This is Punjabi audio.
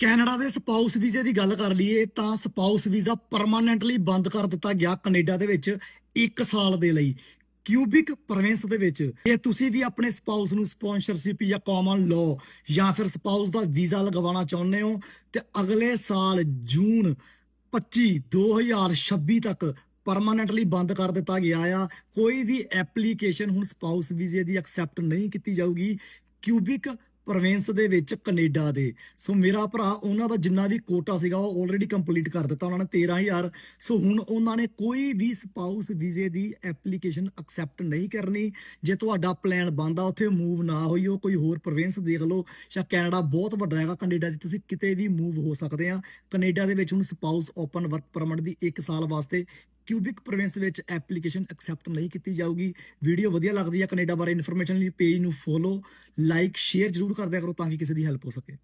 ਕੈਨੇਡਾ ਦੇ ਸਪਾਊਸ ਵੀਜ਼ੇ ਦੀ ਗੱਲ ਕਰ ਲਈਏ ਤਾਂ ਸਪਾਊਸ ਵੀਜ਼ਾ ਪਰਮਾਨੈਂਟਲੀ ਬੰਦ ਕਰ ਦਿੱਤਾ ਗਿਆ ਕੈਨੇਡਾ ਦੇ ਵਿੱਚ 1 ਸਾਲ ਦੇ ਲਈ। ਕਿਊਬਿਕ ਪ੍ਰੋਵਿੰਸ ਦੇ ਵਿੱਚ ਜੇ ਤੁਸੀਂ ਵੀ ਆਪਣੇ ਸਪਾਊਸ ਨੂੰ ਸਪਾਂਸਰਸ਼ਿਪ ਜਾਂ ਕਾਮਨ ਲਾਅ ਜਾਂ ਫਿਰ ਸਪਾਊਸ ਦਾ ਵੀਜ਼ਾ ਲਗਵਾਉਣਾ ਚਾਹੁੰਦੇ ਹੋ, ਤੇ ਅਗਲੇ ਸਾਲ ਜੂਨ 25 2026 ਤੱਕ ਪਰਮਾਨੈਂਟਲੀ ਬੰਦ ਕਰ ਦਿੱਤਾ ਗਿਆ ਆ। ਕੋਈ ਵੀ ਐਪਲੀਕੇਸ਼ਨ ਹੁਣ ਸਪਾਊਸ ਵੀਜ਼ੇ ਦੀ ਐਕਸੈਪਟ ਨਹੀਂ ਕੀਤੀ ਜਾਊਗੀ। ਕਿਊਬਿਕ ਪ੍ਰੋਵਿੰਸ ਦੇ ਵਿੱਚ ਕੈਨੇਡਾ ਦੇ। ਸੋ ਮੇਰਾ ਭਰਾ, ਉਹਨਾਂ ਦਾ ਜਿੰਨਾ ਵੀ ਕੋਟਾ ਸੀਗਾ, ਉਹ ਆਲਰੇਡੀ ਕੰਪਲੀਟ ਕਰ ਦਿੱਤਾ। ਉਹਨਾਂ ਨੇ 13000 ਸੋ ਹੁਣ ਉਹਨਾਂ ਨੇ ਕੋਈ ਵੀ ਸਪਾਊਸ ਵੀਜ਼ੇ ਦੀ ਐਪਲੀਕੇਸ਼ਨ ਐਕਸੈਪਟ ਨਹੀਂ ਕਰਨੀ। ਜੇ ਤੁਹਾਡਾ ਪਲਾਨ ਬੰਦਾ ਉੱਥੇ ਮੂਵ ਨਾ ਹੋਈ ਹੋਈਓ, ਕੋਈ ਹੋਰ ਪ੍ਰੋਵਿੰਸ ਦੇਖ ਲਓ, ਜਾਂ ਕੈਨੇਡਾ ਬਹੁਤ ਵੱਡਾ ਹੈਗਾ, ਕੈਨੇਡਾ 'ਚ ਤੁਸੀਂ ਕਿਤੇ ਵੀ ਮੂਵ ਹੋ ਸਕਦੇ ਆ। ਕੈਨੇਡਾ ਦੇ ਵਿੱਚ ਹੁਣ ਸਪਾਊਸ ਓਪਨ ਵਰਕ ਪਰਮਿਟ ਦੀ 1 ਸਾਲ ਵਾਸਤੇ ਕਿਊਬਿਕ ਪ੍ਰੋਵਿੰਸ ਵਿੱਚ ਐਪਲੀਕੇਸ਼ਨ ਐਕਸੈਪਟ ਨਹੀਂ ਕੀਤੀ ਜਾਊਗੀ। ਵੀਡੀਓ ਵਧੀਆ ਲੱਗਦੀ ਹੈ ਕੈਨੇਡਾ ਬਾਰੇ ਇਨਫੋਰਮੇਸ਼ਨ ਲਈ ਪੇਜ ਨੂੰ ਫੋਲੋ ਲਾਈਕ ਸ਼ੇਅਰ ਜਰੂਰ ਕਰਦਿਆ ਕਰੋ ਤਾਂ ਕਿ ਕਿਸੇ ਦੀ ਹੈਲਪ ਹੋ ਸਕੇ।